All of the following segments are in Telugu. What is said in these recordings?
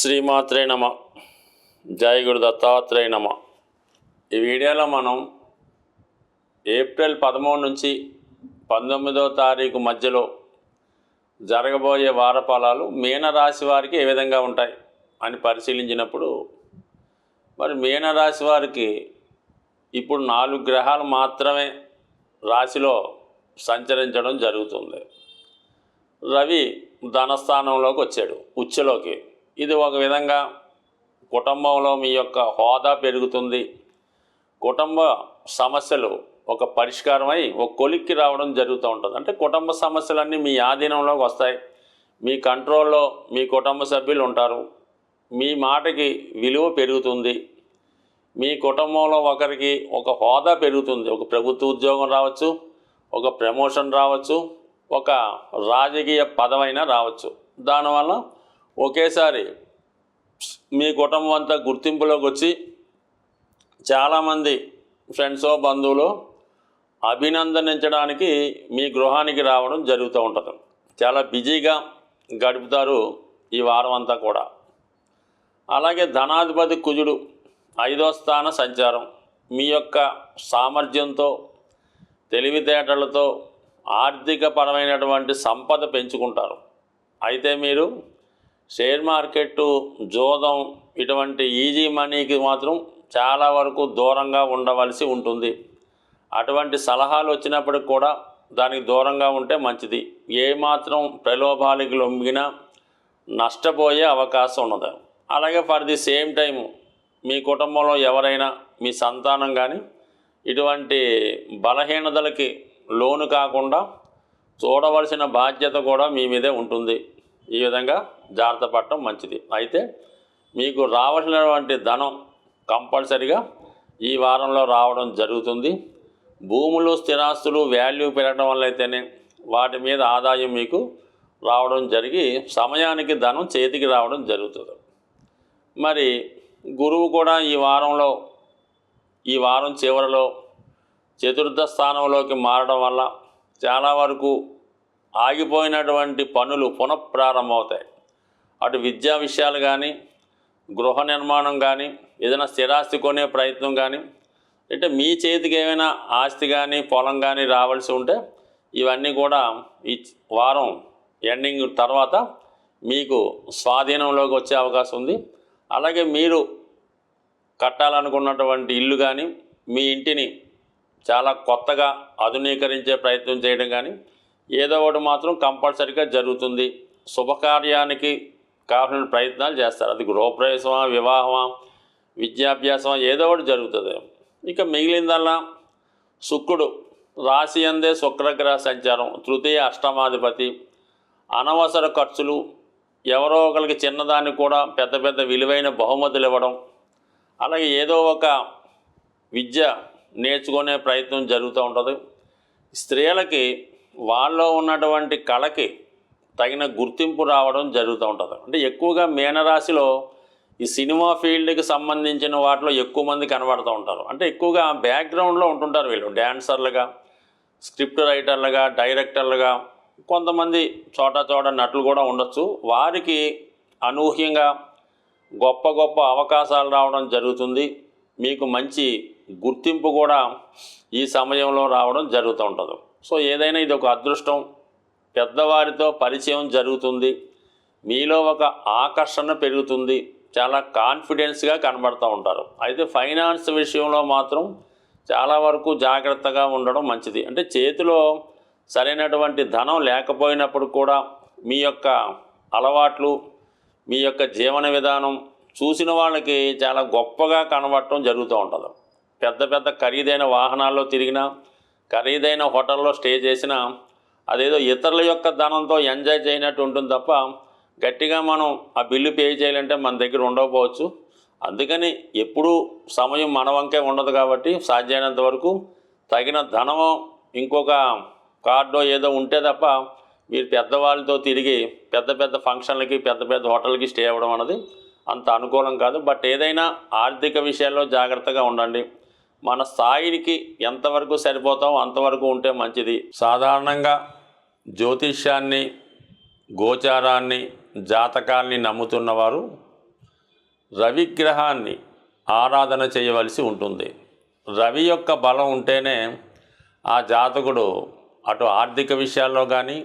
శ్రీమాత్రే నమ. జయ గురు దత్తాత్రేయ నమ. ఈ వీడియోలో మనం ఏప్రిల్ పదమూడు నుంచి పంతొమ్మిదో తారీఖు మధ్యలో జరగబోయే వారఫలాలు మీనరాశి వారికి ఏ విధంగా ఉంటాయి అని పరిశీలించినప్పుడు మరి మీనరాశి వారికి ఇప్పుడు నాలుగు గ్రహాలు మాత్రమే రాశిలో సంచరించడం జరుగుతుంది. రవి ధనస్థానంలోకి వచ్చాడు ఉచ్చలోకి. ఇది ఒక విధంగా కుటుంబంలో మీ యొక్క హోదా పెరుగుతుంది. కుటుంబ సమస్యలు ఒక పరిష్కారమై ఒక కొలిక్కి రావడం జరుగుతూ ఉంటుంది. అంటే కుటుంబ సమస్యలన్నీ మీ ఆధీనంలోకి వస్తాయి. మీ కంట్రోల్లో మీ కుటుంబ సభ్యులు ఉంటారు. మీ మాటకి విలువ పెరుగుతుంది. మీ కుటుంబంలో ఒకరికి ఒక హోదా పెరుగుతుంది. ఒక ప్రభుత్వ ఉద్యోగం రావచ్చు ఒక ప్రమోషన్ రావచ్చు ఒక రాజకీయ పదవైనా రావచ్చు. దానివల్ల ఒకేసారి మీ కుటుంబం అంతా గుర్తింపులోకి వచ్చి చాలామంది ఫ్రెండ్సో బంధువులు అభినందనించడానికి మీ గృహానికి రావడం జరుగుతూ ఉంటుంది. చాలా బిజీగా గడుపుతారు ఈ వారం అంతా కూడా. అలాగే ధనాధిపతి కుజుడు ఐదో స్థాన సంచారం మీ యొక్క సామర్థ్యంతో తెలివితేటలతో ఆర్థిక పరమైనటువంటి సంపద పెంచుకుంటారు. అయితే మీరు షేర్ మార్కెట్ జోదం ఇటువంటి ఈజీ మనీకి మాత్రం చాలా వరకు దూరంగా ఉండవలసి ఉంటుంది. అటువంటి సలహాలు వచ్చినప్పటికి కూడా దానికి దూరంగా ఉంటే మంచిది. ఏమాత్రం ప్రలోభాలకి లొంగినా నష్టపోయే అవకాశం ఉన్నది. అలాగే ఫర్ ది సేమ్ టైం మీ కుటుంబంలో ఎవరైనా మీ సంతానం కానీ ఇటువంటి బలహీనతలకి లోను కాకుండా చూడవలసిన బాధ్యత కూడా మీ మీదే ఉంటుంది. ఈ విధంగా జాగ్రత్త పడటం మంచిది. అయితే మీకు రావాల్సినటువంటి ధనం కంపల్సరిగా ఈ వారంలో రావడం జరుగుతుంది. భూములు స్థిరాస్తులు వాల్యూ పెరగడం వల్ల అయితేనే వాటి మీద ఆదాయం మీకు రావడం జరిగి సమయానికి ధనం చేతికి రావడం జరుగుతుంది. మరి గురువు కూడా ఈ వారంలో ఈ వారం చివరిలో చతుర్థ స్థానంలోకి మారడం వల్ల చాలా వరకు ఆగిపోయినటువంటి పనులు పునఃప్రారంభమవుతాయి. అటు విద్యా విషయాలు కానీ గృహ నిర్మాణం కానీ ఏదైనా స్థిరాస్తి కొనే ప్రయత్నం కానీ అంటే మీ చేతికి ఏమైనా ఆస్తి కానీ పొలం కానీ రావాల్సి ఉంటే ఇవన్నీ కూడా ఈ వారం ఎండింగ్ తర్వాత మీకు స్వాధీనంలోకి వచ్చే అవకాశం ఉంది. అలాగే మీరు కట్టాలనుకున్నటువంటి ఇల్లు కానీ మీ ఇంటిని చాలా కొత్తగా ఆధునీకరించే ప్రయత్నం చేయడం కానీ ఏదో ఒకటి మాత్రం కంపల్సరీగా జరుగుతుంది. శుభకార్యానికి కావాల్సిన ప్రయత్నాలు చేస్తారు. అది గృహప్రవేశమా వివాహమా విద్యాభ్యాసమా ఏదో ఒకటి జరుగుతుంది. ఇక మిగిలిందల్లా శుక్రుడు రాశి అందే శుక్రగ్రహ సంచారం. తృతీయ అష్టమాధిపతి. అనవసర ఖర్చులు ఎవరో ఒకరికి చిన్నదానికి కూడా పెద్ద పెద్ద విలువైన బహుమతులు ఇవ్వడం అలాగే ఏదో ఒక విద్య నేర్చుకునే ప్రయత్నం జరుగుతూ ఉంటుంది. స్త్రీలకి వాళ్ళలో ఉన్నటువంటి కళకి తగిన గుర్తింపు రావడం జరుగుతూ ఉంటుంది. అంటే ఎక్కువగా మేనరాశిలో ఈ సినిమా ఫీల్డ్కి సంబంధించిన వాటిలో ఎక్కువ మంది కనబడుతూ ఉంటారు. అంటే ఎక్కువగా బ్యాక్గ్రౌండ్లో ఉంటుంటారు వీళ్ళు. డ్యాన్సర్లుగా స్క్రిప్ట్ రైటర్లుగా డైరెక్టర్లుగా కొంతమంది చోట చోట నటులు కూడా ఉండొచ్చు. వారికి అనూహ్యంగా గొప్ప గొప్ప అవకాశాలు రావడం జరుగుతుంది. మీకు మంచి గుర్తింపు కూడా ఈ సమయంలో రావడం జరుగుతూ ఉంటుంది. సో ఏదైనా ఇది ఒక అదృష్టం. పెద్దవారితో పరిచయం జరుగుతుంది. మీలో ఒక ఆకర్షణ పెరుగుతుంది. చాలా కాన్ఫిడెన్స్గా కనబడుతూ ఉంటారు. అయితే ఫైనాన్స్ విషయంలో మాత్రం చాలా వరకు జాగ్రత్తగా ఉండడం మంచిది. అంటే చేతిలో సరైనటువంటి ధనం లేకపోయినప్పుడు కూడా మీ యొక్క అలవాట్లు మీ యొక్క జీవన విధానం చూసిన వాళ్ళకి చాలా గొప్పగా కనబడటం జరుగుతూ ఉంటుంది. పెద్ద పెద్ద ఖరీదైన వాహనాల్లో తిరిగినా ఖరీదైన హోటల్లో స్టే చేసినా అదేదో ఇతరుల యొక్క ధనంతో ఎంజాయ్ చేయనట్టు ఉంటుంది తప్ప గట్టిగా మనం ఆ బిల్లు పే చేయాలంటే మన దగ్గర ఉండకపోవచ్చు. అందుకని ఎప్పుడూ సమయం మన వంకే ఉండదు కాబట్టి సాధ్యమైనంత వరకు తగిన ధనము ఇంకొక కార్డో ఏదో ఉంటే తప్ప మీరు పెద్దవాళ్ళతో తిరిగి పెద్ద పెద్ద ఫంక్షన్లకి పెద్ద పెద్ద హోటల్కి స్టే అవ్వడం అన్నది అంత అనుకూలం కాదు. బట్ ఏదైనా ఆర్థిక విషయాల్లో జాగ్రత్తగా ఉండండి. మన స్థాయికి ఎంతవరకు సరిపోతామో అంతవరకు ఉంటే మంచిది. సాధారణంగా జ్యోతిష్యాన్ని గోచారాన్ని జాతకాన్ని నమ్ముతున్నవారు రవిగ్రహాన్ని ఆరాధన చేయవలసి ఉంటుంది. రవి యొక్క బలం ఉంటేనే ఆ జాతకుడు అటు ఆర్థిక విషయాల్లో కానీ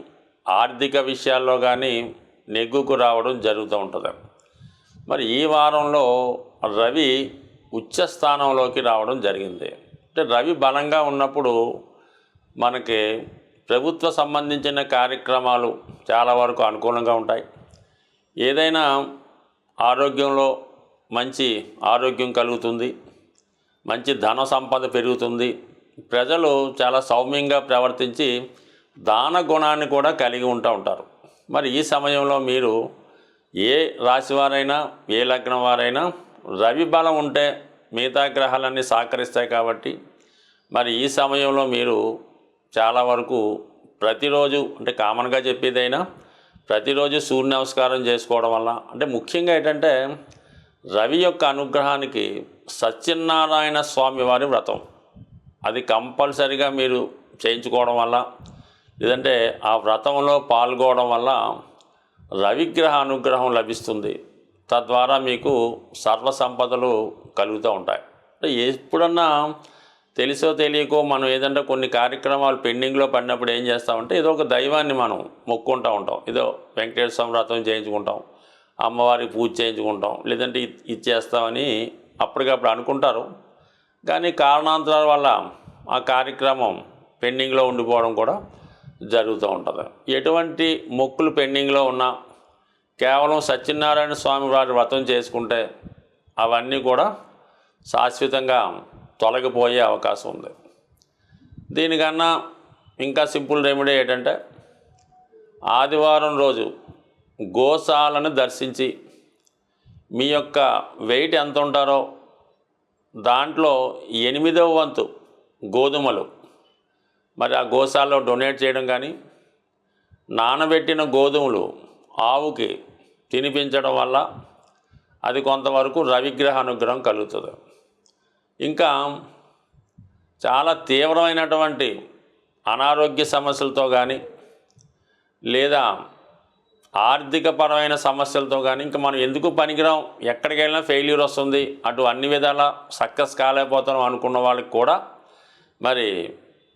ఆర్థిక విషయాల్లో కానీ నెగ్గుకు రావడం జరుగుతూ ఉంటుంది. మరి ఈ వారంలో రవి ఉచ్చ స్థానంలోకి రావడం జరిగింది. అంటే రవి బలంగా ఉన్నప్పుడు మనకి ప్రభుత్వ సంబంధించిన కార్యక్రమాలు చాలా వరకు అనుకూలంగా ఉంటాయి. ఏదైనా ఆరోగ్యంలో మంచి ఆరోగ్యం కలుగుతుంది మంచి ధన సంపద పెరుగుతుంది ప్రజలు చాలా సౌమ్యంగా ప్రవర్తించి దాన గుణాన్ని కూడా కలిగి ఉంటూ ఉంటారు. మరి ఈ సమయంలో మీరు ఏ రాశి వారైనా ఏ లగ్నం వారైనా రవి బలం ఉంటే మిగతా గ్రహాలన్నీ సహకరిస్తాయి కాబట్టి మరి ఈ సమయంలో మీరు చాలా వరకు ప్రతిరోజు అంటే కామన్గా చెప్పేదైనా ప్రతిరోజు సూర్య నమస్కారం చేసుకోవడం వల్ల అంటే ముఖ్యంగా ఏంటంటే రవి యొక్క అనుగ్రహానికి సత్యనారాయణ స్వామి వారి వ్రతం. అది కంపల్సరిగా మీరు చేయించుకోవడం వల్ల లేదంటే ఆ వ్రతంలో పాల్గొనడం వల్ల రవిగ్రహ అనుగ్రహం లభిస్తుంది. తద్వారా మీకు సర్వ సంపదలు కలుగుతూ ఉంటాయి. ఎప్పుడన్నా తెలుసో తెలియకో మనం ఏదంటే కొన్ని కార్యక్రమాలు పెండింగ్లో పడినప్పుడు ఏం చేస్తామంటే ఏదో ఒక దైవాన్ని మనం మొక్కుంటూ ఉంటాం. ఏదో వెంకటేశ్వర వ్రతం చేయించుకుంటాం. అమ్మవారికి పూజ చేయించుకుంటాం. లేదంటే ఇది ఇచ్చేస్తామని అప్పటికప్పుడు అనుకుంటారు. కానీ కారణాంతరాల వల్ల ఆ కార్యక్రమం పెండింగ్లో ఉండిపోవడం కూడా జరుగుతూ ఉంటుంది. ఎటువంటి మొక్కులు పెండింగ్లో ఉన్నా కేవలం సత్యనారాయణ స్వామి వారి వ్రతం చేసుకుంటే అవన్నీ కూడా శాశ్వతంగా తొలగిపోయే అవకాశం ఉంది. దీనికన్నా ఇంకా సింపుల్ రెమెడీ ఏంటంటే ఆదివారం రోజు గోశాలను దర్శించి మీ యొక్క వెయిట్ ఎంత ఉంటారో దాంట్లో ఎనిమిదవ వంతు గోధుమలు. మరి ఆ గోశాలలో డొనేట్ చేయడం కానీ నానబెట్టిన గోధుమలు ఆవుకి తినిపించడం వల్ల అది కొంతవరకు రవిగ్రహ అనుగ్రహం కలుగుతుంది. ఇంకా చాలా తీవ్రమైనటువంటి అనారోగ్య సమస్యలతో కానీ లేదా ఆర్థికపరమైన సమస్యలతో కానీ ఇంకా మనం ఎందుకు పనికిరాం ఎక్కడికి వెళ్ళినా ఫెయిల్యూర్ వస్తుంది అటు అన్ని విధాల సక్సెస్ కాలేకపోతాం అనుకున్న వాళ్ళకి కూడా మరి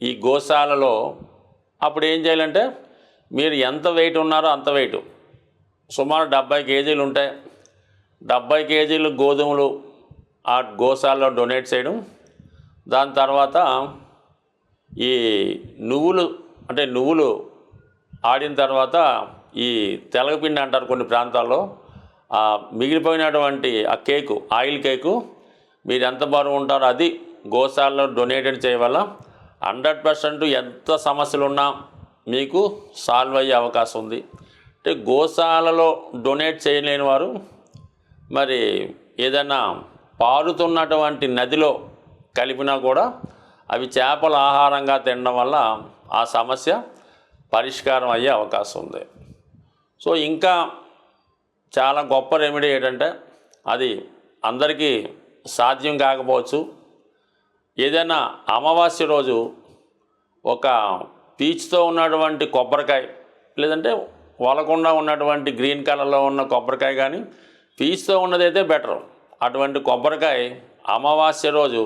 ఈ గోశాలలో అప్పుడు ఏం చేయాలంటే మీరు ఎంత వెయిట్ ఉన్నారో అంత వెయిట్. సుమారు డెబ్బై కేజీలు ఉంటాయి. డెబ్బై కేజీలు గోధుమలు ఆ గోశాలలో డొనేట్ చేయడం. దాని తర్వాత ఈ నువ్వులు అంటే నువ్వులు ఆడిన తర్వాత ఈ తెలగపిండి అంటారు కొన్ని ప్రాంతాల్లో. ఆ మిగిలిపోయినటువంటి ఆ కేకు ఆయిల్ కేకు మీరు ఎంత బరువు ఉంటారో అది గోశాలలో డొనేటెడ్ చేయవల్ల హండ్రెడ్ పర్సెంట్ ఎంత సమస్యలు ఉన్నా మీకు సాల్వ్ అయ్యే అవకాశం ఉంది. అంటే గోశాలలో డొనేట్ చేయలేని వారు మరి ఏదైనా పారుతున్నటువంటి నదిలో కలిపినా కూడా అవి చేపల ఆహారంగా తినడం వల్ల ఆ సమస్య పరిష్కారం అయ్యే అవకాశం ఉంది. సో ఇంకా చాలా గొప్ప రెమెడీ ఏంటంటే అది అందరికీ సాధ్యం కాకపోవచ్చు. ఏదైనా అమావాస్య రోజు ఒక పీచుతో ఉన్నటువంటి కొబ్బరికాయ లేదంటే వలకుండా ఉన్నటువంటి గ్రీన్ కలర్లో ఉన్న కొబ్బరికాయ కానీ పీచుతో ఉన్నదైతే బెటర్. అటువంటి కొబ్బరికాయ అమావాస్య రోజు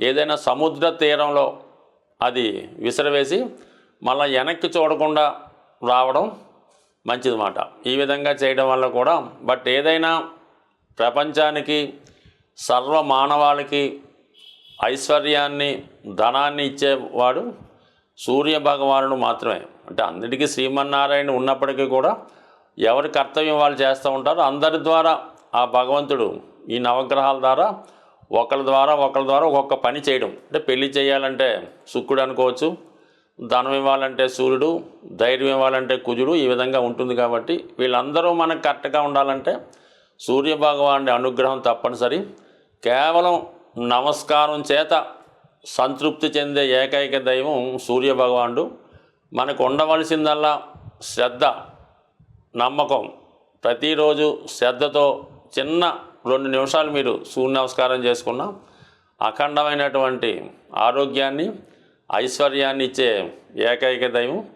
ఏదైనా సముద్ర తీరంలో అది విసిరవేసి మళ్ళీ వెనక్కి చూడకుండా రావడం మంచిదన్నమాట. ఈ విధంగా చేయడం వల్ల కూడా బట్ ఏదైనా ప్రపంచానికి సర్వ మానవాళికి ఐశ్వర్యాన్ని ధనాన్ని ఇచ్చేవాడు సూర్య భగవానుడు మాత్రమే. అంటే అందరికీ శ్రీమన్నారాయణ ఉన్నప్పటికీ కూడా ఎవరి కర్తవ్యం వాళ్ళు చేస్తూ ఉంటారో అందరి ద్వారా ఆ భగవంతుడు ఈ నవగ్రహాల ద్వారా ఒకళ్ళ ద్వారా ఒకళ్ళ ద్వారా ఒక్కొక్క పని చేయడం. అంటే పెళ్ళి చేయాలంటే శుక్రుడు అనుకోవచ్చు ధనం ఇవ్వాలంటే సూర్యుడు ధైర్యం ఇవ్వాలంటే కుజుడు ఈ విధంగా ఉంటుంది కాబట్టి వీళ్ళందరూ మనకు కరెక్ట్గా ఉండాలంటే సూర్య భగవానుడి అనుగ్రహం తప్పనిసరి. కేవలం నమస్కారం చేత సంతృప్తి చెందే ఏకైక దైవం సూర్య భగవానుడు మనకు ఉండవలసిందల్లా శ్రద్ధ నమ్మకం. ప్రతిరోజు శ్రద్ధతో చిన్న రెండు నిమిషాలు మీరు సూర్య నమస్కారం చేసుకున్న అఖండమైనటువంటి ఆరోగ్యాన్ని ఐశ్వర్యాన్ని ఇచ్చే ఏకైక దైవం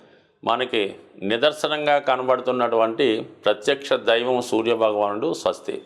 మనకి నిదర్శనంగా కనబడుతున్నటువంటి ప్రత్యక్ష దైవం సూర్య భగవానుడు స్వస్తి.